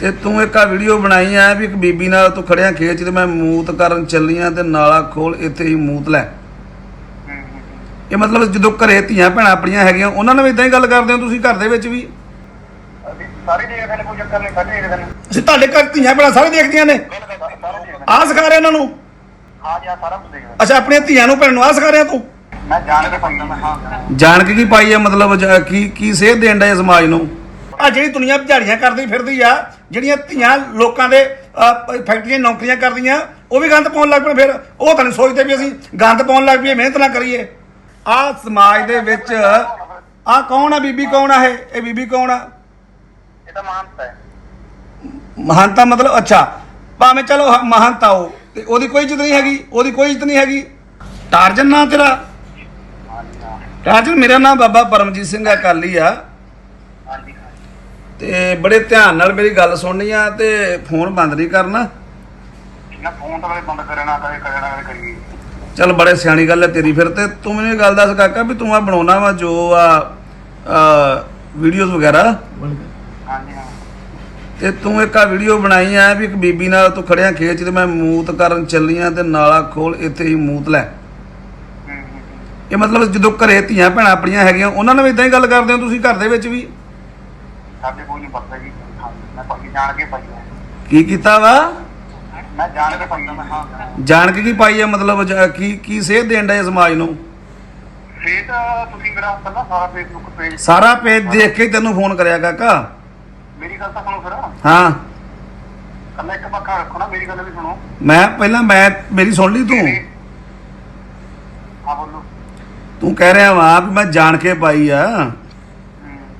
ਤੇ ਤੂੰ ਇੱਕ ਆ ਵੀਡੀਓ ਬਣਾਈ ਆ ਵੀ ਇੱਕ ਬੀਬੀ ਨਾਲ ਤੂੰ ਖੜਿਆ ਖੇਤ 'ਚ ਤੇ ਮੈਂ ਮੂਤ ਕਰਨ ਚੱਲੀਆਂ ਤੇ ਨਾਲਾ ਖੋਲ ਇੱਥੇ ਹੀ ਮੂਤ ਲੈ। ਹੂੰ, ਹੂੰ, ਹੂੰ। ਇਹ ਮਤਲਬ ਜਦੋਂ ਘਰੇ ਧੀਆਂ ਭੈਣਾਂ ਆਪਣੀਆਂ ਹੈਗੀਆਂ ਉਹਨਾਂ ਨਾਲ ਵੀ ਇਦਾਂ ਹੀ ਗੱਲ ਕਰਦੇ ਹੋ ਤੁਸੀਂ ਘਰ ਦੇ ਵਿੱਚ ਵੀ? ਅਸੀਂ ਸਾਰੇ ਦੇਖਦੇ ਨੇ ਕੋਈ ਚੱਕਰ ਨਹੀਂ ਸਾਰੇ ਦੇਖਦੇ ਨੇ। ਅਸੀਂ ਤੁਹਾਡੇ ਘਰ ਧੀਆਂ ਭੈਣਾਂ ਸਾਰੇ ਦੇਖਦੀਆਂ ਨੇ? ਆਹ ਸਿਖਾ ਰਿਹਾ ਇਹਨਾਂ ਨੂੰ? ਹਾਂ ਜੀ ਹਾਂ ਸਾਰਾ ਕੁਝ ਦੇਖਦੇ ਅੱਛਾ ਆਪਣੀਆਂ ਧੀਆਂ ਨੂੰ ਭੈਣ ਨੂੰ ਆਹ ਸਿਖਾ ਰਿਹਾ ਤੂੰ? ਮੈਂ ਜਾਣ ਕੇ ਪਾਉਂਦਾ ਮੈਂ ਹਾਂ। ਜਾਣ ਕੇ ਕੀ ਪਾਈ ਆ ਮਤਲਬ ਕੀ ਕੀ ਸੇਧ ਦੇਣ ਦਾ ਸਮਾਜ ਨੂੰ? ਆ ਜਿਹੜੀ ਦੁਨੀਆ ਝਾੜੀਆਂ ਕਰਦੀ ਫਿਰਦੀ ਆ ਜਿਹੜੀਆਂ ਧੀਆਂ ਲੋਕਾਂ ਦੇ ਫੈਕਟਰੀਆਂ ਨੌਕਰੀਆਂ ਕਰਦੀਆਂ ਉਹ ਵੀ ਗੰਦ ਪਾਉਣ ਲੱਗ ਪਏ ਫਿਰ। ਉਹ ਤਾਂ ਨਹੀਂ ਸੋਚਦੇ ਵੀ ਅਸੀਂ ਗੰਦ ਪਾਉਣ ਲੱਗ ਪਈਏ ਮਿਹਨਤ ਨਾ ਕਰੀਏ। ਆ ਸਮਾਜ ਦੇ ਵਿੱਚ ਆ ਕੌਣ ਆ ਬੀਬੀ ਕੌਣ ਆ ਇਹ? ਇਹ ਬੀਬੀ ਕੌਣ ਆ? ਇਹ ਤਾਂ ਮਾਨਤਾ ਹੈ। ਮਹਾਨਤਾ ਮਤਲਬ ਅੱਛਾ। ਭਾਵੇਂ ਚਲੋ ਮਹਾਨਤਾ ਉਹ ਤੇ ਉਹਦੀ ਕੋਈ ਇੱਜ਼ਤ ਨਹੀਂ ਹੈਗੀ ਉਹਦੀ ਕੋਈ ਇੱਜ਼ਤ ਨਹੀਂ ਹੈਗੀ। ਟਾਰਜਨ ਨਾਂ ਤੇਰਾ? ਟਾਰਜਨ ਮੇਰਾ ਨਾਮ ਬਾਬਾ ਪਰਮਜੀਤ ਸਿੰਘ ਅਕਾਲੀ ਆ। ਤੇ ਬੜੇ ਧਿਆਨ ਨਾਲ ਮੇਰੀ ਗੱਲ ਸੁਣਨੀ ਆ ਤੇ ਫੋਨ ਬੰਦ ਨਹੀਂ ਕਰਨਾ। ਨਾ ਫੋਨ ਤਾਂ ਕਦੇ ਬੰਦ ਕਰੇ ਨਾ ਕਦੇ ਕਰੇ ਨਾ ਕਦੇ ਕਰੀਏ ਚੱਲ ਬੜੇ ਸਿਆਣੀ ਗੱਲ ਹੈ ਤੇਰੀ ਫਿਰ ਤੇ। ਤੂੰ ਮੈਨੂੰ ਇਹ ਗੱਲ ਦੱਸ ਕਾਕਾ ਵੀ ਤੂੰ ਆ ਬਣਾਉਣਾ ਵਾ ਜੋ ਆ ਵੀਡੀਓਜ਼ ਵਗੈਰਾ। ਹਾਂ। ਤੇ ਤੂੰ ਇੱਕ ਆ ਵੀਡੀਓ ਬਣਾਈ ਆ ਵੀ ਇੱਕ ਬੀਬੀ ਨਾਲ ਤੂੰ ਖੜਿਆ ਖੇਤ 'ਚ ਤੇ ਮੈਂ ਮੂਤ ਕਰਨ ਚੱਲੀਆਂ ਤੇ ਨਾਲਾ ਖੋਲ ਇੱਥੇ ਹੀ ਮੂਤ ਲੈ। ਇਹ ਮਤਲਬ ਜਦੋਂ ਘਰੇ ਧੀਆਂ ਭੈਣਾਂ ਆਪਣੀਆਂ ਹੈਗੀਆਂ ਉਹਨਾਂ ਨਾਲ ਵੀ ਇਦਾਂ ਹੀ ਗੱਲ ਕਰਦੇ ਹੋ ਤੁਸੀਂ ਘਰ ਦੇ ਵਿੱਚ ਵੀ? ਸਾਡੇ ਕੋਈ ਨਹੀਂ ਪਤਾ ਜੀ। ਹਾਂ, ਮੈਂ ਪਾਈ ਜਾਣ ਕੇ ਪਾਈ ਹੈ ਕੀ ਕੀਤਾ ਵਾ? ਮੈਂ ਜਾਣ ਕੇ ਪਾਉਂਦਾ ਮੈਂ ਹਾਂ। ਜਾਣ ਕੇ ਕੀ ਪਾਈ ਆ? ਮਤਲਬ ਜ- ਕੀ ਕੀ ਸੇਧ ਦੇਣ ਦਾ ਸਮਾਜ ਨੂੰ? ਫੇਰ ਤਾਂ ਤੁਸੀਂ ਮੇਰਾ ਪਹਿਲਾਂ ਸਾਰਾ ਫੇਸਬੁੱਕ ਪੇਜ ਸਾਰਾ ਪੇਜ ਦੇਖ ਕੇ ਹੀ ਤੈਨੂੰ ਫੋਨ ਕਰਿਆ ਕਾਕਾ। ਮੇਰੀ ਗੱਲ ਤਾਂ ਸੁਣੋ ਫਿਰ। ਹਾਂ। ਕੱਲਾ ਇੱਕ ਪੱਖਾ ਰੱਖੋ ਨਾ ਮੇਰੀ ਗੱਲ ਵੀ ਸੁਣੋ। ਮੈਂ ਪਹਿਲਾਂ ਮੈਂ ਮੇਰੀ ਸੁਣ ਲਈ ਤੂੰ? ਹਾਂ ਬੋਲੋ। ਤੂੰ ਕਹਿ ਰਿਹਾ ਵਾ ਵੀ ਮੈਂ ਜਾਣ ਕੇ ਪਾਈ ਆ। ਹੂੰ।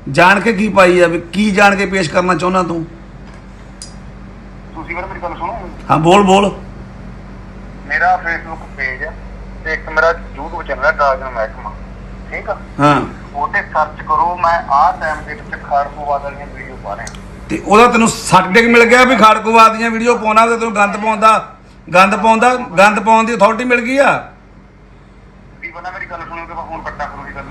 ਜਾਣ ਕੇ ਕੀ ਪਾਈ ਆ ਵੀ ਕੀ ਜਾਣ ਕੇ ਪੇਸ਼ ਕਰਨਾ ਚਾਹੁੰਦਾ ਤੂੰ? ਤੁਸੀਂ ਮੇਰਾ ਮੇਰੀ ਗੱਲ ਸੁਣੋ। ਹਾਂ ਬੋਲ ਬੋਲ। ਮੇਰਾ ਫੇਸਬੁੱਕ ਪੇਜ ਹੈ ਤੇ ਇੱਕ ਮੇਰਾ YouTube ਚੈਨਲ ਹੈ ਡਰਾਗਨ ਮਹਿਕਮਾ। ਠੀਕ ਆ? ਹਾਂ। ਉਹਤੇ ਸਰਚ ਕਰੋ ਮੈਂ ਆਹ ਟਾਈਮ ਦੇ ਵਿੱਚ ਖਾੜਕੂਵਾਦ ਵਾਲੀਆਂ ਵੀਡੀਓ ਪਾ ਰਿਹਾ। ਤੇ ਉਹਦਾ ਤੈਨੂੰ ਸਰਟੀਫਿਕੇਟ ਮਿਲ ਗਿਆ ਵੀ ਖਾੜਕੂਵਾਦ ਦੀਆਂ ਵੀਡੀਓ ਪਾਉਣਾ ਤੇ ਤੈਨੂੰ ਗੰਦ ਪਾਉਂਦਾ ਗੰਦ ਪਾਉਂਦਾ ਗੰਦ ਪਾਉਣ ਦੀ ਅਥਾਰਟੀ ਮਿਲ ਗਈ ਆ? ਵੀ ਬੰਦਾ ਮੇਰੀ ਗੱਲ ਸੁਣੋ ਕਿ ਮੈਂ ਫੋਨ ਕੱਟਾ ਕਰੋ ਦੀ ਗੱਲ।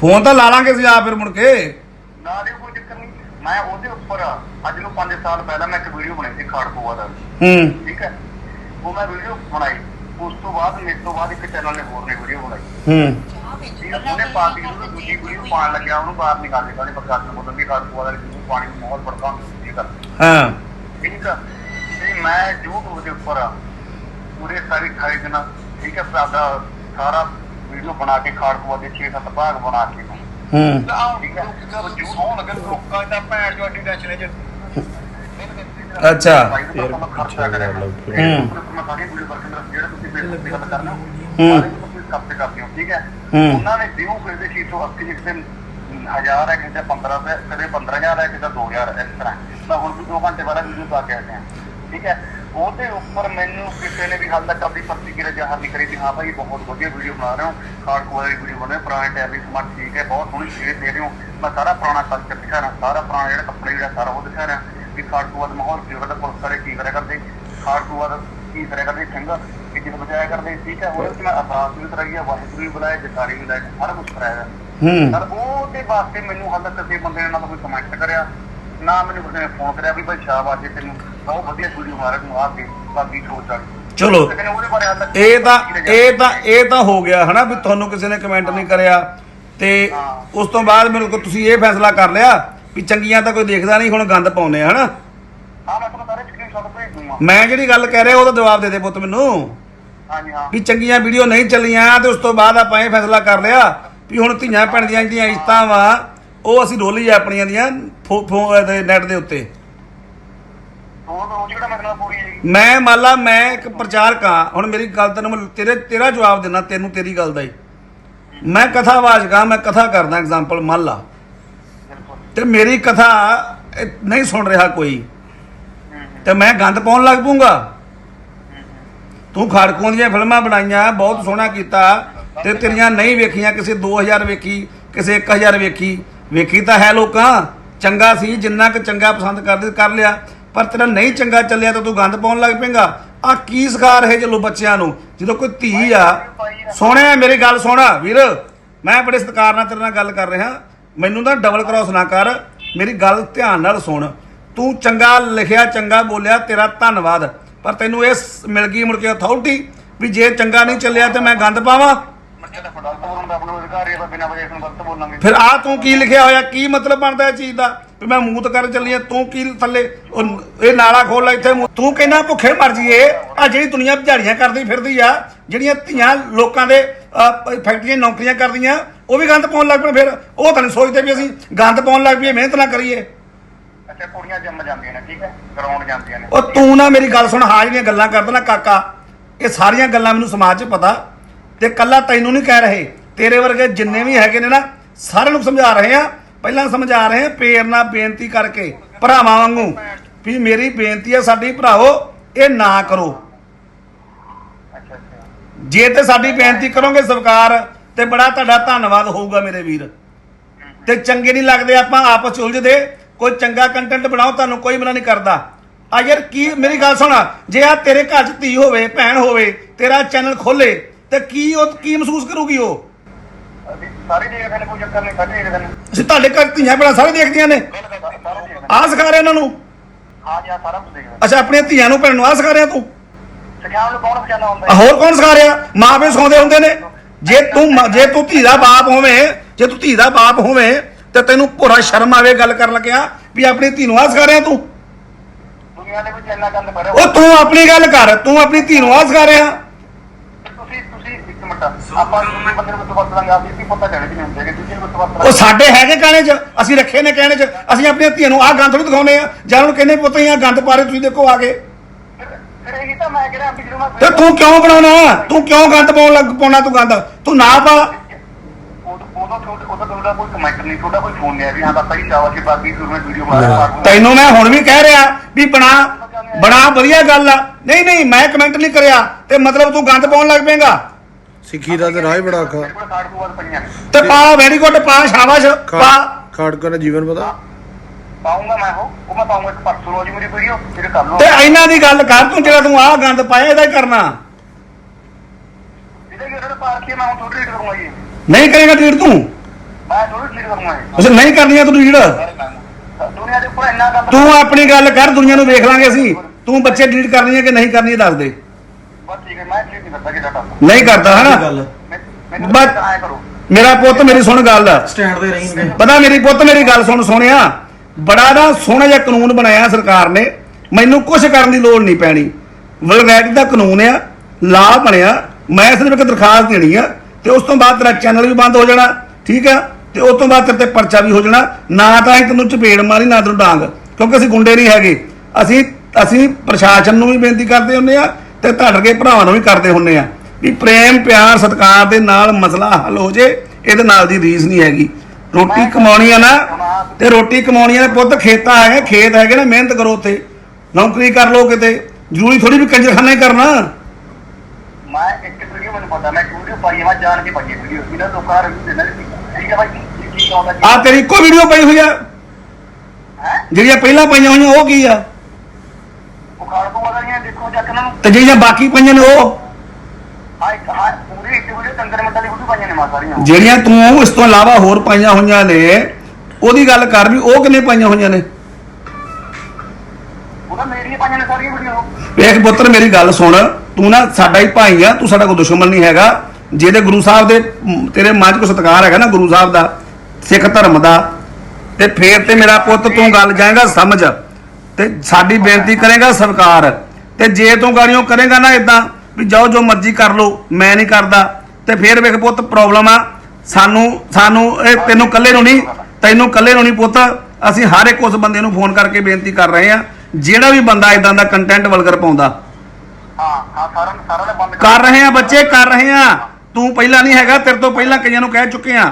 ਫੋਨ ਤਾਂ ਲਾ ਲਾਂਗੇ ਅਸੀਂ ਆ ਫਿਰ ਮੁੜ ਕੇ। ਨਾ ਦੇ ਕੋਈ ਚੱਕਰ ਨਹੀਂ। ਮੈਂ ਉਹਦੇ ਉੱਪਰ ਅੱਜ ਨੂੰ 5 ਸਾਲ ਪਹਿਲਾਂ ਮੈਂ ਇੱਕ ਵੀਡੀਓ ਬਣਾਈ ਸੀ ਖਾੜਕੂਵਾਦ ਵਾਲੀ ਹੂੰ। ਠੀਕ ਹੈ? ਉਹ ਮੈਂ ਵੀਡੀਓ ਬਣਾਈ। ਉਸ ਤੋਂ ਬਾਅਦ ਮੇਰੇ ਤੋਂ ਬਾਅਦ ਇੱਕ ਚੈਨਲ ਨੇ ਹੋਰ ਨੇ ਵੀਡੀਓ ਬਣਾਈ। ਹੂੰ। ਹੈ ਉਹਨੇ ਪਾਰਟੀ ਨੂੰ ਦੂਜੀ ਵੀਡੀਓ ਪਾਉਣ ਲੱਗਿਆ ਉਹਨੂੰ ਬਾਹਰ ਨਿਕਾਲ ਦਿੱਤਾ ਉਹਨੇ ਪ੍ਰਕਾਸ਼ ਨੂੰ ਬੋਲਣ ਦੀ ਖਾੜਕੂਵਾਦ ਵਾਲੀ ਵੀਡੀਓ ਪਾਣੀ ਨੂੰ ਮਾਹੌਲ ਭੜਕਾ ਠੀਕ ਹੈ ਹਾਂ। ਠੀਕ ਆ? ਤੇ ਮੈਂ YouTube ਦੇ ਉੱਪਰ ਪੂਰੇ ਸਾਰੀ ਖਾਈ ਦਿਨਾਂ ਠੀਕ ਹੈ? ਸਾਡਾ ਸਾਰਾ ਵੀਡੀਓ ਬਣਾ ਕੇ ਖਾੜਕੂਆ ਦੇ 6-7 ਭਾਗ ਬਣਾ ਕੇ। ਹੂੰ ਠੀਕ ਹੈ ਜੂ ਹੋਣ ਲੱਗੇ ਲੋਕਾਂ ਦਾ ਭੈਣ ਜੋ ਅੱਡੀ ਟੈਨਸ਼ਨ ਚ ਅੱਛਾ। ਹੂੰ। ਤੇ ਹੂੰ। ਕਰਦੇ ਕਰਦੇ ਹੋ ਠੀਕ ਹੈ ਹੂੰ। ਉਹਨਾਂ ਨੇ ਵਿਊ ਕਰਦੇ 680 ਕਿਸੇ ਹਜ਼ਾਰ ਹੈ ਕਿਸੇ 15 ਤੇ ਕਦੇ 15000 ਹੈ ਕਿਸੇ 2000 ਇਸ ਤਰ੍ਹਾਂ ਮੈਂ ਹੁਣ ਵੀ 2 ਘੰਟੇ ਬਾਅਦ ਵੀਡੀਓ ਪਾ ਕੇ ਆਇਆ ਠੀਕ ਹੈ ਉਹਦੇ ਉੱਪਰ ਮੈਨੂੰ ਕਿਸੇ ਨੇ ਵੀ ਹਾਲ ਤੱਕ ਆਪਣੀ ਪ੍ਰਤੀਕਿਰਿਆ ਜ਼ਾਹਰ ਨਹੀਂ ਕਰੀ ਵੀ ਹਾਂ ਭਾਈ ਬਹੁਤ ਵਧੀਆ ਵੀਡੀਓ ਬਣਾ ਰਹੇ ਹੋ। ਹਾਰਡਕੋਰ ਦੀ ਵੀਡੀਓ ਬਣਾ ਰਹੇ ਹੋ। ਪੁਰਾਣੇ ਟਾਈਮ ਦੀ ਸਮਾਰਟ ਠੀਕ ਹੈ ਬਹੁਤ ਸੋਹਣੀ ਸ਼ੇਅਰ ਦੇ ਰਹੇ ਹੋ। ਮੈਂ ਸਾਰਾ ਪੁਰਾਣਾ ਕਲਚਰ ਦਿਖਾ ਰਿਹਾ ਸਾਰਾ ਪੁਰਾਣਾ ਜਿਹੜਾ ਕੱਪੜੇ ਜਿਹੜਾ ਸਾਰਾ ਉਹ ਦਿਖਾ ਰਿਹਾ ਵੀ ਖਾੜਕੂਆ ਦਾ ਮਾਹੌਲ ਕੀ ਕਰਦਾ ਪੁਲਿਸ ਵਾਲੇ ਕੀ ਕਰਿਆ ਕਰਦੇ ਖਾੜਕੂਆ ਦਾ ਕੀ ਕਰਿਆ ਕਰਦੇ ਸਿੰਘ ਕਿ ਜਿਹਨੂੰ ਬਚਾਇਆ ਕਰਦੇ ਠੀਕ ਹੈ ਵਿੱਚ ਮੈਂ ਅਰਦਾਸ ਵੀ ਕਰਾਈ ਹੈ ਵਾਹਿਗੁਰੂ ਵੀ ਬੁਲਾਇਆ ਜਕਾਰੀ ਵੀ ਲਾਇਆ ਸਾਰਾ ਕੁਝ ਕਰਾਇਆ। ਹੂੰ। ਪਰ ਉਹਦੇ ਵਾਸਤੇ ਮੈਨੂੰ ਹਾਲੇ ਤੱਕ ਕਿਸੇ ਬੰਦੇ ਨੇ ਨਾ ਤਾਂ ਕੋਈ ਕਮੈਂਟ ਕਰਿਆ ਨਾ ਮੈਨੂੰ ਕਿਸੇ ਨੇ ਫੋਨ ਕਰਿਆ ਵੀ ਭਾਈ ਸ਼ਾਬਾਸ਼ ਜੀ ਤੈਨੂੰ ਬਹੁਤ ਵਧੀਆ ਬਾਕੀ ਸੋਚ ਆ ਚਲੋ ਇਹ ਤਾਂ ਇਹ ਤਾਂ ਇਹ ਤਾਂ ਹੋ ਗਿਆ ਹਨਾ ਵੀ ਤੁਹਾਨੂੰ ਕਿਸੇ ਨੇ ਕਮੈਂਟ ਨਹੀਂ ਕਰਿਆ। ਤੇ ਉਸ ਤੋਂ ਬਾਅਦ ਮੇਰੇ ਕੋਲ ਤੁਸੀਂ ਇਹ ਫੈਸਲਾ ਕਰ ਲਿਆ ਵੀ ਚੰਗੀਆਂ ਤਾਂ ਕੋਈ ਦੇਖਦਾ ਨਹੀਂ ਹੁਣ ਗੰਦ ਪਾਉਨੇ ਆ ਹਨਾ? ਹਾਂ ਮੈਂ ਤੁਹਾਨੂੰ ਸਾਰੇ ਸਕਰੀਨਸ਼ਾਟ ਭੇਜ ਦੂੰਗਾ। ਮੈਂ ਜਿਹੜੀ ਗੱਲ ਕਹਿ ਰਿਹਾ ਉਹਦਾ ਜਵਾਬ ਦੇ ਦੇ ਪੁੱਤ ਮੈਨੂੰ। ਹਾਂਜੀ ਹਾਂ। ਵੀ ਚੰਗੀਆਂ ਵੀਡੀਓ ਨਹੀਂ ਚੱਲੀਆਂ ਤੇ ਉਸ ਤੋਂ ਬਾਅਦ ਆਪਾਂ ਇਹ ਫੈਸਲਾ ਕਰ ਲਿਆ ਵੀ ਹੁਣ ਧੀਆਂ ਭੈਣ ਦੀਆਂ ਜਿਹੜੀਆਂ ਇੱਜ਼ਤਾਂ ਵਾ ਉਹ ਅਸੀਂ ਰੋਲੀ ਆਪਣੀਆਂ ਦੀਆਂ ਨੈਟ ਦੇ ਉੱਤੇ। ਉਹ ਉਹ ਜਿਹੜਾ ਮੇਰੇ ਨਾਲ ਪੂਰੀ ਹੈਗੀ? ਮੈਂ ਮੰਨ ਲਾ ਮੈਂ ਇੱਕ ਪ੍ਰਚਾਰਕ ਹਾਂ ਹੁਣ ਮੇਰੀ ਗੱਲ ਤੈਨੂੰ ਮੈਂ ਤੇਰੇ ਤੇਰਾ ਜਵਾਬ ਦੇਣਾ ਤੈਨੂੰ ਤੇਰੀ ਗੱਲ ਦਾ ਹੀ। ਮੈਂ ਕਥਾਵਾਚਕ ਮੈਂ ਕਥਾ ਕਰਦਾ ਐਗਜ਼ਾਮਪਲ ਮੰਨ ਲਾ। ਤੇ ਮੇਰੀ ਕਥਾ ਨਹੀਂ ਸੁਣ ਰਿਹਾ ਕੋਈ। ਤੇ ਮੈਂ ਗੰਦ ਪਾਉਣ ਲੱਗ ਪੂੰਗਾ। ਤੂੰ ਖਾੜਕੂਆਂ ਦੀਆਂ ਫਿਲਮਾਂ ਬਣਾਈਆਂ ਬਹੁਤ ਸੋਹਣਾ ਕੀਤਾ। ਤੇ ਤੇਰੀਆਂ ਨਹੀਂ ਵੇਖੀਆਂ ਕਿਸੇ 2000 ਵੇਖੀ ਕਿਸੇ 1000 ਵੇਖੀ। ਵੇਖੀ ਤਾਂ ਹੈ ਲੋਕਾਂ। ਚੰਗਾ ਸੀ ਜਿੰਨਾ ਕੁ ਚੰਗਾ ਪਸੰਦ ਕਰਦੇ ਕਰ ਲਿਆ। ਪਰ ਤੇਰਾ ਨਹੀਂ ਚੰਗਾ ਚੱਲਿਆ ਤਾਂ ਤੂੰ ਗੰਦ ਪਾਉਣ ਲੱਗ ਪਏਗਾ। ਆ ਕੀ ਸਿਖਾ ਰਹੇ ਚਲੋ ਬੱਚਿਆਂ ਨੂੰ? ਜਦੋਂ ਕੋਈ ਧੀ ਆ ਸੋਹਣਿਆ ਮੇਰੀ ਗੱਲ ਸੁਣ। ਵੀਰ, ਮੈਂ ਬੜੇ ਸਤਿਕਾਰ ਨਾਲ ਤੇਰੇ ਨਾਲ ਗੱਲ ਕਰ ਰਿਹਾ। ਮੈਨੂੰ ਤਾਂ ਡਬਲ ਕ੍ਰਾਸ ਨਾ ਕਰ। ਮੇਰੀ ਗੱਲ ਧਿਆਨ ਨਾਲ ਸੁਣ। ਤੂੰ ਚੰਗਾ ਲਿਖਿਆ, ਚੰਗਾ ਬੋਲਿਆ, ਤੇਰਾ ਧੰਨਵਾਦ। ਪਰ ਤੈਨੂੰ ਇਹ ਮਿਲ ਗਈ ਮੁੜ ਕੇ ਅਥਾਰਟੀ ਵੀ ਜੇ ਚੰਗਾ ਨਹੀਂ ਚੱਲਿਆ ਤੇ ਮੈਂ ਗੰਦ ਪਾਵਾਂ। ਫਿਰ ਆ ਤੂੰ ਕੀ ਲਿਖਿਆ ਹੋਇਆ? ਕੀ ਮਤਲਬ ਬਣਦਾ ਇਹ ਚੀਜ਼ ਦਾ? ਵੀ ਮੈਂ ਮੂਤ ਕਰ ਚੱਲੀ ਆ ਤੂੰ ਕੀ ਥੱਲੇ ਉਹ- ਇਹ ਨਾਲਾ ਖੋਲ ਲੈ ਇੱਥੇ ਮੂੰਹ- ਤੂੰ ਕਹਿੰਦਾ ਭੁੱਖੇ ਮਰ ਜੀਏ ਆ ਜਿਹੜੀ ਦੁਨੀਆ ਝਾੜੀਆਂ ਕਰਦੀ ਫਿਰਦੀ ਆ ਜਿਹੜੀਆਂ ਧੀਆਂ ਲੋਕਾਂ ਦੇ ਅਹ, ਫੈਕਟਰੀਆਂ ਨੌਕਰੀਆਂ ਕਰਦੀਆਂ ਉਹ ਵੀ ਗੰਦ ਪਾਉਣ ਲੱਗ ਪਏ ਫਿਰ। ਉਹ ਤਾਂ ਨਹੀਂ ਸੋਚਦੇ ਵੀ ਅਸੀਂ ਗੰਦ ਪਾਉਣ ਲੱਗ ਪਈਏ ਮਿਹਨਤ ਨਾ ਕਰੀਏ। ਅੱਛਾ ਕੁੜੀਆਂ ਜੰਮ ਜਾਂਦੀਆਂ ਨੇ ਠੀਕ ਹੈ? ਗਰਾਊਂਡ ਜਾਂਦੀਆਂ ਨੇ। ਉਹ ਤੂੰ ਨਾ ਮੇਰੀ ਗੱਲ ਸੁਣ ਹਾਂ ਜਿਹੜੀਆਂ ਗੱਲਾਂ ਕਰਦਾ ਨਾ ਕਾਕਾ ਇਹ ਸਾਰੀਆਂ ਗੱਲਾਂ ਮੈਨੂੰ ਸਮਾਜ 'ਚ ਪਤਾ। ਤੇ ਕੱਲਾ ਤੈਨੂੰ ਨਹੀਂ ਕਹਿ ਰਹੇ, ਤੇਰੇ ਵਰਗੇ ਜਿੰਨੇ ਵੀ ਹੈਗੇ ਨੇ ਨਾ, ਸਾਰਿਆਂ ਨੂੰ ਸਮਝਾ ਰਹੇ ਆ। ਪਹਿਲਾਂ ਸਮਝਾ ਰਹੇ ਆ ਪੇਰ ਨਾਲ ਬੇਨਤੀ ਕਰਕੇ, ਭਰਾਵਾਂ ਵਾਂਗੂ, ਵੀ ਮੇਰੀ ਬੇਨਤੀ ਆ ਸਾਡੀ ਭਰਾਓ ਇਹ ਨਾ ਕਰੋ। ਜੇ ਤੇ ਸਾਡੀ ਬੇਨਤੀ ਕਰੋਗੇ ਸਰਕਾਰ ਤੇ ਬੜਾ ਤੁਹਾਡਾ ਧੰਨਵਾਦ ਹੋਊਗਾ ਮੇਰੇ ਵੀਰ। ਤੇ ਚੰਗੇ ਨਹੀਂ ਲੱਗਦੇ, ਆਪਾਂ ਆਪਸ ਚ ਉਲਝਦੇ, ਕੋਈ ਚੰਗਾ ਕੰਟੈਂਟ ਬਣਾਓ, ਤੁਹਾਨੂੰ ਕੋਈ ਮਨਾ ਨਹੀਂ ਕਰਦਾ। ਆ ਯਾਰ, ਕੀ ਮੇਰੀ ਗੱਲ ਸੁਣ, ਜੇ ਆ ਤੇਰੇ ਘਰ ਚ ਧੀ ਹੋਵੇ, ਭੈਣ ਹੋਵੇ, ਤੇਰਾ ਚੈਨਲ ਖੋਲੇ ਤੇ ਕੀ ਉਹ ਕੀ ਮਹਿਸੂਸ ਕਰੂਗੀ ਉਹ? ਅਸੀਂ ਸਾਰੇ ਦੇਖਦੇ ਨੇ ਕੋਈ ਚੱਕਰ ਨਹੀਂ ਸਾਰੇ ਦੇਖਦੇ ਨੇ। ਅਸੀਂ ਤੁਹਾਡੇ ਘਰ ਧੀਆਂ ਭੈਣਾਂ ਸਾਰੇ ਦੇਖਦੀਆਂ ਨੇ। ਸਾਰੇ ਦੇਖਦੇ ਨੇ। ਆਹ ਸਿਖਾ ਰਿਹਾ ਇਹਨਾਂ ਨੂੰ? ਹਾਂ ਜੀ ਹਾਂ ਸਾਰਾ ਕੁਝ ਦੇਖਦੇ ਅੱਛਾ ਆਪਣੀਆਂ ਧੀਆਂ ਨੂੰ ਭੈਣ ਨੂੰ ਆਹ ਸਿਖਾ ਰਿਹਾ ਤੂੰ? ਸਿਖਾਉਣ ਨੂੰ ਕੌਣ ਸਿਖਾਉਂਦਾ ਹੁੰਦਾ ਆ ਹੋਰ ਕੌਣ ਸਿਖਾ ਰਿਹਾ? ਮਾਂ ਪਿਓ ਸਿਖਾਉਂਦੇ ਹੁੰਦੇ ਨੇ। ਜੇ ਤੂੰ ਮ- ਜੇ ਤੂੰ ਧੀ ਦਾ ਬਾਪ ਹੋਵੇਂ ਜੇ ਤੂੰ ਧੀ ਦਾ ਬਾਪ ਹੋਵੇਂ ਤੇ ਤੈਨੂੰ ਭੋਰਾ ਸ਼ਰਮ ਆਵੇ ਗੱਲ ਕਰਨ ਲੱਗਿਆ ਵੀ ਆਪਣੀ ਧੀ ਨੂੰ ਆ ਸਿਖਾ ਰਿਹਾ ਤੂੰ? ਦੁਨੀਆ ਦੇ ਵਿੱਚ ਇੰਨਾ ਗੰਦ ਭਰਿਆ ਉਹ ਤੂੰ ਆਪਣੀ ਗੱਲ ਕਰ ਤੂੰ ਆਪਣੀ ਧੀ ਨੂੰ ਆ ਸਿਖਾ ਰਿਹਾ। ਤੁਸੀਂ ਇੱਕ ਮਿੰਟ ਆਪਾਂ ਦੂਜੇ ਬੰਦੇ ਨੂੰ ਕਿੱਥੋਂ ਵਰਤ ਲਾਂਗੇ ਆਪੀ ਵੀ ਪਤਾ ਚੱਲੇ ਕਿ ਨਹੀਂ ਹੁੰਦੇ ਕਿ ਦੂਜੇ ਨੂੰ ਕਿੱਥੋਂ ਵਰਤ ਉਹ ਸਾਡੇ ਹੈਗੇ ਕਹਿਣੇ 'ਚ ਅਸੀਂ ਰੱਖੇ ਨੇ ਕਹਿਣੇ 'ਚ ਅਸੀਂ ਆਪਣੀਆਂ ਧੀਆਂ ਨੂੰ ਆਹ ਗੰਦ ਥੋੜੀ ਦਿਖਾਉਨੇ ਆ ਜਾਂ ਉਹਨੂੰ ਕਹਿੰਦੇ ਪੁੱਤ ਇਹ ਗੰਦ ਪਾ ਰਹੇ ਤੁਸੀਂ ਦੇਖੋ ਆ ਕੇ। ਤਾਂ ਮੈਂ ਕਿਹਾ ਵੀ ਜਦੋਂ ਮੈਂ ਤੇ ਕਿਉਂ ਬਣਾਉਣਾ? ਤੂੰ ਕਿਉਂ ਗੰਦ ਪਾਉਣ ਲੱਗ ਪਾਉਣਾ ਤੂੰ ਗੰਦ? ਤੂੰ ਨਾ ਪਾ। ਉਦੋਂ ਉਦੋਂ ਤੁਹਾਡੇ ਉਦੋਂ ਤੁਹਾਡਾ ਕੋਈ ਕਮੈਂਟ ਨਹੀਂ ਤੁਹਾਡਾ ਕੋਈ ਫੋਨ ਨਹੀਂ ਆਇਆ ਵੀ ਹਾਂ ਤਾਂ ਸਹੀ ਚਾਵਾ ਕਿ ਬਾਕੀ ਤੁਸੀਂ ਵੀਡੀਓ ਬਣਾ ਰਹੇ ਤੈਨੂੰ ਮੈਂ ਹੁਣ ਵੀ ਕਹਿ ਰਿਹਾ ਵੀ ਬਣਾ ਬਣਾ ਵਧੀਆ ਗੱਲ ਆ। ਨਹੀਂ ਨਹੀਂ ਮੈਂ ਕਮੈਂਟ ਨਹੀਂ ਕਰਿਆ। ਤੇ ਮਤਲਬ ਤੂੰ ਗੰਦ ਪਾਉਣ ਲੱਗ ਪਏਗਾ। ਸਿੱਖੀ ਦਾ ਤੇ ਰਾਹ ਹੀ ਬੜਾ ਔਖਾ। ਮੇਰੇ ਕੋਲ ਕਾਰਡ ਬੂਆ ਪਈਆਂ ਨੇ ਤੇ ਪਾ ਵੈਰੀ ਗੁੱਡ ਪਾ। ਸ਼ਾਬਾਸ਼ ਪਾ ਖਾੜਕਾ ਦਾ ਜੀਵਨ ਪਤਾ। ਪਾਉਂਗਾ ਮੈਂ ਉਹ ਉਹ ਮੈਂ ਪਾਉਂਗਾ ਇੱਕ ਪਰਸੋਂ ਰੋਜ਼ ਮੇਰੀ ਵੀਡੀਓ ਫਿਰ ਕਰ ਲਓ। ਤੇ ਇਹਨਾਂ ਦੀ ਗੱਲ ਕਰ ਤੂੰ ਜਿਹੜਾ ਤੂੰ ਆਹ ਗੰਦ ਪਾਇਆ ਇਹਦਾ ਹੀ ਕਰਨਾ? ਇਹਦੇ ਕਿ ਉਹਨਾਂ ਪਾਰ ਕੇ ਮੈਂ ਹੁਣ ਥੋੜੀ ਕਰੂੰਗਾ ਜੀ। ਨਹੀਂ ਕਰੇਗਾ ਟੀਟ ਤੂੰ? ਮੈਂ ਥੋੜੀ ਰੀਡ ਕਰੂੰਗਾ ਜੀ। ਅੱਛਾ ਨਹੀਂ ਕਰਨੀ ਆ ਤੂੰ ਰੀਡ ਦੁਨੀਆ ਦੇ ਉੱਪਰ ਇੰਨਾ ਕੰਮ ਤੂੰ ਆਪਣੀ ਗੱਲ ਕਰ ਦੁਨੀਆ ਨੂੰ ਵੇਖ ਲਾਂਗੇ ਅਸੀਂ। ਤੂੰ ਬੱਚੇ ਡਿਲੀਟ ਕਰਨੀ ਹੈ ਕਿ ਨਹੀਂ ਕਰਨੀ ਹੈ ਦੱਸ ਦੇ। ਮੈਂ ਨਹੀਂ ਕਰਦਾ ਕਿ ਡਾਟਾ ਨਹੀਂ ਕਰਦਾ ਹਨਾ? ਮੈਨੂੰ ਬਸ- ਕਰੋ। ਮੇਰਾ ਪੁੱਤ ਮੇਰੀ ਸੁਣ ਗੱਲ। ਸਟੈਂਡ ਤੇ ਰਹਿਣਗੇ ਪਤਾ ਮੇਰੀ ਪੁੱਤ ਮੇਰੀ ਗੱਲ ਸੁਣ ਸੋਹਣਿਆ ਬੜਾ ਨਾ ਸੋਹਣਾ ਜਿਹਾ ਕਾਨੂੰਨ ਬਣਾਇਆ ਸਰਕਾਰ ਨੇ। ਮੈਨੂੰ ਕੁਝ ਕਰਨ ਦੀ ਲੋੜ ਨਹੀਂ ਪੈਣੀ। ਵਲਗੈਰਿਟੀ ਦਾ ਕਾਨੂੰਨ ਆ ਲਾ ਬਣਿਆ। ਮੈਂ ਸਿਰਫ ਇੱਕ ਦਰਖਾਸਤ ਦੇਣੀ ਆ ਤੇ ਉਸ ਤੋਂ ਬਾਅਦ ਤੇਰਾ ਚੈਨਲ ਵੀ ਬੰਦ ਹੋ ਜਾਣਾ ਠੀਕ ਆ? ਤੇ ਉਸ ਤੋਂ ਬਾਅਦ ਤੇਰੇ ਤੇ ਪਰਚਾ ਵੀ ਹੋ ਜਾਣਾ। ਨਾ ਤਾਂ ਅਸੀਂ ਤੈਨੂੰ ਚਪੇੜ ਮਾਰੀ ਨਾ ਤੈਨੂੰ ਡਾਂਗ। ਕਿਉਂਕਿ ਅਸੀਂ ਗੁੰਡੇ ਨਹੀਂ ਹੈਗੇ। ਅਸੀਂ ਅਸੀਂ ਪ੍ਰਸ਼ਾਸਨ ਨੂੰ ਵੀ ਬੇਨਤੀ ਕਰਦੇ ਹੁੰਨੇ ਆ ਤੇ ਤੁਹਾਡੇ ਭਰਾਵਾਂ ਨੂੰ ਵੀ ਕਰਦੇ ਹੁੰਨੇ ਆ ਵੀ ਪ੍ਰੇਮ ਪਿਆਰ ਸਤਿਕਾਰ ਦੇ ਨਾਲ ਮਸਲਾ ਹੱਲ ਹੋ ਜੇ ਇਹਦੇ ਨਾਲ ਦੀ ਰੀਸ ਨਹੀਂ ਹੈਗੀ। ਰੋਟੀ ਕਮਾਉਣੀ ਆ ਨਾ ਤੇ ਰੋਟੀ ਕਮਾਉਣੀ ਆ ਪੁੱਤ ਖੇਤਾਂ ਹੈਗੇ ਖੇਤ ਹੈਗੇ ਨਾ ਮਿਹਨਤ ਕਰੋ ਉੱਥੇ। ਨੌਕਰੀ ਕਰ ਲੋ ਕਿਤੇ ਜ਼ਰੂਰੀ ਥੋੜੀ ਵੀ ਕੰਜਰਖਾਨਾ ਹੀ ਕਰਨਾ। ਮੈਂ ਇੱਕ ਵੀਡੀਓ ਮੈਨੂੰ ਪਤਾ ਮੈਂ ਵੀਡੀਓ ਪਾਈ ਮੈਂ ਜਾਣ ਕੇ ਪਾਈ ਵੀਡੀਓ। ਇਹਨਾਂ ਲੋਕਾਂ ਰਿਵਿਊ ਦੇਣਾ ਠੀਕ ਹੈ ਭਾਈ ਆ ਤੇਰੀ ਇੱਕੋ ਵੀਡੀਓ ਪਈ ਹੋਈ ਆ। ਹੈ? ਜਿਹੜੀਆਂ ਪਹਿਲਾਂ ਪਈਆਂ ਹੋਈਆਂ ਉਹ ਕੀ ਆ? ਕੇ ਤੇ ਜਿਹੜੀਆਂ ਬਾਕੀ ਪਈਆਂ ਨੇ ਉਹ? ਇੱਕ ਆ ਪੂਰੀ ਇੱਕ ਵੀਡੀਓ ਤੰਦਰ ਮਿੰਟਾਂ ਦੀ ਵੀਡੀਓ ਪਾਈਆਂ ਨੇ ਮਾ ਸਾਰੀਆਂ ਜਿਹੜੀਆਂ ਤੂੰ ਇਸ ਤੋਂ ਇਲਾਵਾ ਹੋਰ ਪਾਈਆਂ ਹੋਈਆਂ ਨੇ ਉਹਦੀ ਗੱਲ ਕਰ ਵੀ ਉਹ ਕਿੰਨੇ ਪਾਈਆਂ ਹੋਈਆਂ ਨੇ? ਉਹਦਾ ਮੇਰੀਆਂ ਪਾਈਆਂ ਨੇ ਸਾਰੀਆਂ ਵੀਡੀਓ ਵੇਖ ਪੁੱਤਰ ਮੇਰੀ ਗੱਲ ਸੁਣ। ਤੂੰ ਨਾ ਸਾਡਾ ਹੀ ਭਾਈ ਆ ਤੂੰ ਸਾਡਾ ਕੋਈ ਦੁਸ਼ਮਣ ਨਹੀਂ ਹੈਗਾ। ਜਿਹਦੇ ਗੁਰੂ ਸਾਹਿਬ ਦੇ ਤੇਰੇ ਮਨ 'ਚ ਕੋਈ ਸਤਿਕਾਰ ਹੈਗਾ ਨਾ ਗੁਰੂ ਸਾਹਿਬ ਦਾ ਸਿੱਖ ਧਰਮ ਦਾ ਤੇ ਫੇਰ ਤੇ ਮੇਰਾ ਪੁੱਤ ਤੂੰ ਗੱਲ ਜਾਏਗਾ ਸਮਝ। ਤੇ ਸਾਡੀ ਬੇਨਤੀ ਕਰੇਗਾ ਸਰਕਾਰ ਤੇ ਜੇ ਤੂੰ ਗਾੜੀਆਂ ਕਰੇਗਾ ਨਾ ਇਦਾਂ ਵੀ ਜਾਓ ਜੋ ਮਰਜ਼ੀ ਕਰ ਲੋ ਮੈਂ ਨਹੀਂ ਕਰਦਾ। ਤੇ ਫੇਰ ਵੇਖ ਪੁੱਤ ਪ੍ਰੋਬਲਮ ਆ। ਸਾਨੂੰ ਸਾਨੂੰ ਇਹ ਤੈਨੂੰ ਇਕੱਲੇ ਨੂੰ ਨਹੀਂ ਤੈਨੂੰ ਇਕੱਲੇ ਨੂੰ ਨਹੀਂ ਪੁੱਤ ਅਸੀਂ ਹਰ ਇੱਕ ਉਸ ਬੰਦੇ ਨੂੰ ਫੋਨ ਕਰਕੇ ਬੇਨਤੀ ਕਰ ਰਹੇ ਆ ਜਿਹੜਾ ਵੀ ਬੰਦਾ ਇਦਾਂ ਦਾ ਕੰਟੈਂਟ ਵਲਗਰ ਪਾਉਂਦਾ। ਹਾਂ ਹਾਂ ਸਾਰਾ ਸਾਰਾ ਨੇ ਬੰਦ ਕਰ ਰਹੇ ਆ ਬੱਚੇ ਕਰ ਰਹੇ ਆ ਤੂੰ ਪਹਿਲਾਂ ਨਹੀਂ ਹੈਗਾ ਤੇਰੇ ਤੋਂ ਪਹਿਲਾਂ ਕਈਆਂ ਨੂੰ ਕਹਿ ਚੁੱਕੇ ਆ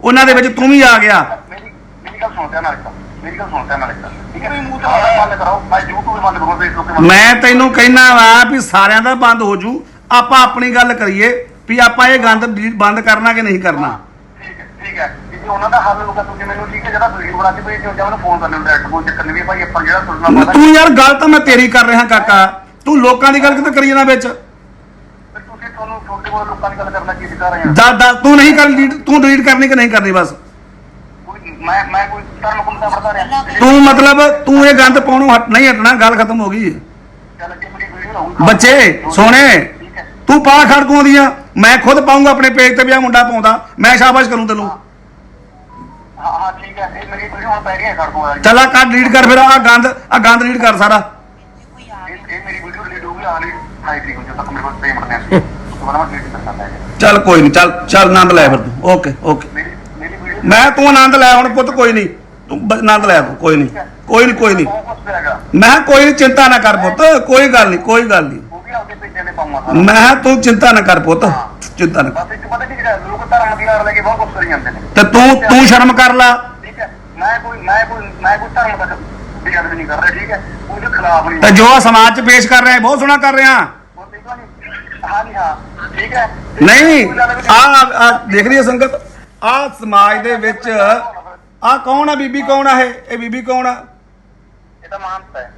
ਉਹਨਾਂ ਦੇ ਵਿੱਚ ਤੂੰ ਵੀ ਆ ਗਿਆ। ਮੇਰੀ ਮੇਰੀ ਗੱਲ ਸੁਣਦੇ ਨਾਲ ਇੱਕ ਮੈਂ ਤੈਨੂੰ ਕਹਿਣਾ ਵਾ ਵੀ ਸਾਰਿਆਂ ਦਾ ਬੰਦ ਹੋ ਜੂ। ਆਪਾਂ ਆਪਣੀ ਗੱਲ ਕਰੀਏ ਵੀ ਆਪਾਂ ਇਹ ਗੰਦ ਬੰਦ ਕਰਨਾ ਕਿ ਨਹੀਂ ਕਰਨਾ? ਠੀਕ ਹੈ ਠੀਕ ਹੈ ਜੇ ਉਹਨਾਂ ਦਾ ਹੱਲ ਹੋਊਗਾ ਤੁਸੀਂ ਮੈਨੂੰ ਠੀਕ ਹੈ ਜਿਹੜਾ ਵੀਡੀਓ ਬਣਾ ਕੇ ਭੇਜ ਜਾਂ ਮੈਨੂੰ ਫੋਨ ਕਰ ਲਿਓ ਡਾਇਰੈਕਟ ਕੋਈ ਚੱਕਰ ਨਹੀਂ ਭਾਈ ਆਪਾਂ ਜਿਹੜਾ ਸੁਣਨਾ ਪਤਾ ਤੂੰ ਯਾਰ ਗੱਲ ਤਾਂ ਮੈਂ ਤੇਰੀ ਕਰ ਰਿਹਾ ਕਾਕਾ। ਤੂੰ ਲੋਕਾਂ ਦੀ ਗੱਲ ਕਿਤੇ ਕਰੀ ਜਾਣਾ ਵਿੱਚ? ਤੁਸੀਂ ਤੁਹਾਨੂੰ ਤੁਹਾਡੇ ਕੋਲ ਲੋਕਾਂ ਦੀ ਗੱਲ ਕਰਨਾ ਕੀ ਸਿਖਾ ਰਹੇ ਆ ਦੱਸ, ਤੂੰ ਨਹੀਂ ਕਰ ਤੂੰ ਡਿਲੀਟ ਕਰਨੀ ਕਿ ਨਹੀਂ ਕਰਨੀ ਬਸ? ਮੈਂ ਮੈਂ ਕੋਈ ਧਰਮ ਕੁੰਮ ਦਾ ਪੜਦਾ ਰਿਹਾ। ਤੂੰ ਮਤਲਬ ਤੂੰ ਇਹ ਗੰਦ ਪਾਉਣੋਂ ਹਟ ਨਹੀਂ ਹਟਣਾ ਗੱਲ ਖਤਮ ਹੋ ਗਈ। ਚੱਲ ਅੱਗੇ ਮੇਰੀ ਵੀਡੀਓ ਲਾਉਂਗਾ ਬੱਚੇ ਸੋਹਣੇ। ਠੀਕ ਹੈ। ਤੂੰ ਪਾ ਖੜਕੂਆਂ ਦੀਆਂ। ਮੈਂ ਖੁਦ ਪਾਉਂਗਾ ਆਪਣੇ ਪੇਜ ਤੇ ਵੀ ਆ ਮੁੰਡਾ ਪਾਉਂਦਾ। ਮੈਂ ਸ਼ਾਬਾਸ਼ ਕਰੂੰ ਤੈਨੂੰ। ਹਾਂ ਹਾਂ ਠੀਕ ਹੈ। ਇਹ ਮੇਰੀ ਵੀਡੀਓ ਹੁਣ ਪੈ ਰਹੀ ਹੈ ਖੜ ਦੂੰਗਾ ਚੱਲ ਆ ਕੱਟ ਡਿਲੀਟ ਕਰ ਫਿਰ ਆ ਗੰਦ ਆ ਗੰਦ ਡਿਲੀਟ ਕਰ ਸਾਰਾ। ਇਹ ਮੇਰੀ ਵੀਡੀਓ ਡਿਲੀਟ ਹੋ ਗਈ ਆ ਨਹੀਂ ਹਾਈ ਤਰੀਕ ਨੂੰ ਜਦੋਂ ਤੱਕ ਮੇਰੇ ਕੋਲ ਪੇਮੈਂਟ ਨਹੀਂ ਆਉਂਦੀ ਉਸ ਤੋਂ ਬਾਅਦ ਮੈਂ ਡਿਲੀਟ ਕਰ ਸਕਦਾ ਹੈ ਚੱਲ ਕੋਈ ਨਹੀਂ ਚੱਲ ਚੱਲ ਆਨੰਦ ਲੈ ਫਿਰ ਤੂੰ। ਓਕੇ ਓਕੇ ਮੈਂ ਤੂੰ ਆਨੰਦ ਲੈ ਹੁਣ ਪੁੱਤ ਕੋਈ ਨਹੀਂ। ਤੂੰ ਆਨੰਦ ਲੈ ਕੋਈ ਨਹੀਂ। ਕੋਈ ਨਹੀਂ ਕੋਈ ਨਹੀਂ। ਬਹੁਤ ਕੁਝ ਪਿਆਗਾ ਮੈਂ ਕਿਹਾ, ਕੋਈ ਨਹੀਂ, ਚਿੰਤਾ ਨਾ ਕਰ ਪੁੱਤ। ਕੋਈ ਗੱਲ ਨਹੀਂ, ਕੋਈ ਗੱਲ ਨਹੀਂ। ਉਹ ਵੀ ਆਪਦੇ ਪੇਜਾਂ ਨੇ ਪਾਉਂਗਾ ਸਾਰਾ ਮੈਂ ਤੂੰ ਚਿੰਤਾ ਨਾ ਕਰ ਪੁੱਤ। ਚਿੰਤਾ ਨਾ ਕਰ। ਬਸ ਇੱਕ ਪਤਾ ਕੀ ਜਿਹੜਾ ਲੋਕ ਧਰਮ ਦੀ ਲੜ ਲੈ ਕੇ ਬਹੁਤ ਕੁਝ ਕਰੀ ਜਾਂਦੇ ਨੇ ਤੇ ਤੂੰ ਤੂੰ ਸ਼ਰਮ ਕਰ ਲੈ। ਠੀਕ ਹੈ ਮੈਂ ਕੋਈ ਮੈਂ ਕੋਈ ਮੈਂ ਕੋਈ ਧਰਮ ਦਾ ਵੀ ਗੱਲ ਨਹੀਂ ਕਰ ਰਿਹਾ ਠੀਕ ਹੈ ਉਹਦੇ ਖਿਲਾਫ ਨਹੀਂ ਤੇ ਜੋ ਆ ਸਮਾਜ 'ਚ ਪੇਸ਼ ਕਰ ਰਿਹਾ ਬਹੁਤ ਸੋਹਣਾ ਕਰ ਰਿਹਾ। ਉਹ ਦੇਖੋ ਨਹੀਂ ਹਾਂ ਜੀ ਹਾਂ ਠੀਕ ਹੈ ਨਹੀਂ ਆ ਦੇਖ ਰਹੀ ਹੈ ਸੰਗਤ? ਆ ਸਮਾਜ ਦੇ ਵਿੱਚ ਆ ਕੌਣ ਆ? ਬੀਬੀ ਕੌਣ ਆ ਇਹ? ਇਹ ਬੀਬੀ ਕੌਣ ਆ? ਇਹ ਤਾਂ ਮਾਨਤਾ ਹੈ।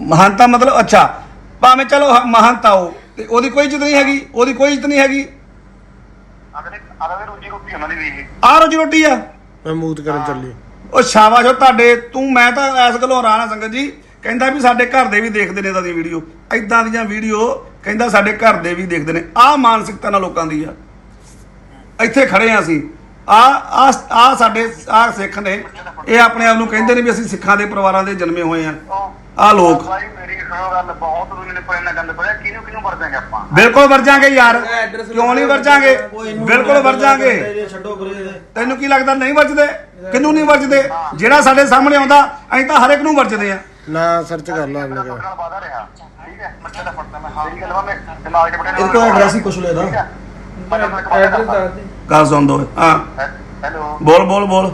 ਮਹਾਨਤਾ ਮਤਲਬ ਅੱਛਾ। ਭਾਵੇਂ ਚਲੋ ਹ- ਮਹਾਨਤਾ ਹੋ ਤੇ ਉਹਦੀ ਕੋਈ ਇੱਜ਼ਤ ਨਹੀਂ ਹੈਗੀ? ਉਹਦੀ ਕੋਈ ਇੱਜ਼ਤ ਨਹੀਂ ਹੈਗੀ? ਅਗਲੇ ਅਗਲੇ ਰੋਜੀ ਰੋਟੀ ਉਹਨਾਂ ਦੀ ਵੀ ਇਹ। ਆ ਰੋਜੀ ਰੋਟੀ ਆ? ਮੈਂ ਮੂਤ ਕਰਨ ਚੱਲੀ। ਉਹ ਸ਼ਾਬਾਸ਼ ਹੋ ਤੁਹਾਡੇ। ਤੂੰ ਮੈਂ ਤਾਂ ਇਸ ਗੱਲੋਂ ਹੈਰਾਨ ਆ ਸੰਗਤ ਜੀ। ਕਹਿੰਦਾ ਵੀ ਸਾਡੇ ਘਰ ਦੇ ਵੀ ਦੇਖਦੇ ਨੇ ਇਦਾਂ ਦੀ ਵੀਡੀਓ। ਇਦਾਂ ਦੀਆਂ ਵੀਡੀਓ ਕਹਿੰਦਾ ਸਾਡੇ ਘਰ ਦੇ ਵੀ ਦੇਖਦੇ ਨੇ। ਆਹ ਮਾਨਸਿਕਤਾ ਨਾਲ ਲੋਕਾਂ ਦੀ ਆ। ਇੱਥੇ ਖੜੇ ਆ ਅਸੀਂ। ਆ ਆ ਆ ਸਾਡੇ ਆ ਸਿੱਖ ਨੇ ਇਹ ਆਪਣੇ ਆਪ ਨੂੰ ਕਹਿੰਦੇ ਨੇ ਵੀ ਅਸੀਂ ਸਿੱਖਾਂ ਦੇ ਪਰਿਵਾਰਾਂ ਦੇ ਜਨਮੇ ਹੋਏ ਆ। ਆ ਲੋਕ। ਭਾਈ ਮੇਰੀ ਸੁਣੋ ਗੱਲ ਬਹੁਤ ਤੁਸੀਂ ਨੇ ਕੋਈ ਨਾ ਗੰਦ ਪੜਿਆ ਕਿਹਨੂੰ ਕਿਹਨੂੰ ਵਰਤਾਂਗੇ ਆਪਾਂ? ਬਿਲਕੁਲ ਵਰਜਾਂਗੇ ਯਾਰ ਕਿਉਂ ਨਹੀਂ ਵਰਜਾਂਗੇ? ਬਿਲਕੁਲ ਵਰਜਾਂਗੇ। ਛੱਡੋ ਬਰੇ ਤੈਨੂੰ ਕੀ ਲੱਗਦਾ ਨਹੀਂ ਵਰਜਦੇ? ਕਿਹਨੂੰ ਨਹੀਂ ਵਰਜਦੇ? ਜਿਹੜਾ ਸਾਡੇ ਸਾਹਮਣੇ ਆਉਂਦਾ ਅਸੀਂ ਤਾਂ ਹਰ ਇੱਕ ਨੂੰ ਵਰਜਦੇ ਆ। ਨਾ ਸਰਚ ਕਰ ਲਾ ਨਾਲ ਵਾਦਾ ਰਿਹਾ। ਠੀਕ ਹੈ ਬੱਚੇ ਦਾ ਫੜਦਾ ਮੈਂ ਹਾਂ ਇਹ ਗੱਲ ਵਾ ਮੈਂ ਦਿਮਾਗ 'ਚ ਬੜੇ ਇਹਦੇ ਕੋਲ ਐਡਰੈਸ ਹੀ ਕੁਛ ਲੈ ਦਾ। ਐਡਰੈਸ ਦੱਸ ਦੇ। ਗੱਲ ਸੁਣ ਦੋ ਹਾਂ ਹੈਲੋ ਬੋਲ ਬੋਲ ਬੋਲ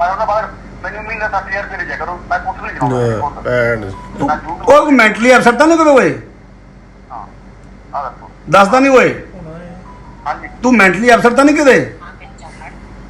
ਮੈਂ ਉਹਦਾ ਬਾਹਰ ਮੈਨੂੰ ਮਹੀਨਾ 60000 ਰੁਪਏ ਦੇ ਜਾ ਕਰੋ ਮੈਂ ਕੁਛ ਨਹੀਂ ਕਰਾਉਂਦਾ ਭੈਣ ਤੂੰ ਉਹ ਮੈਂਟਲੀ ਅਪਸੈਟ ਤਾਂ ਨਹੀਂ ਕਦੇ ਹੋਏ ਹਾਂ ਆ ਦੱਸੋ ਦੱਸਦਾ ਨਹੀਂ ਹੋਏ ਹਾਂਜੀ ਤੂੰ ਮੈਂਟਲੀ ਅਪਸੈਟ ਤਾਂ ਨਹੀਂ ਕਿਤੇ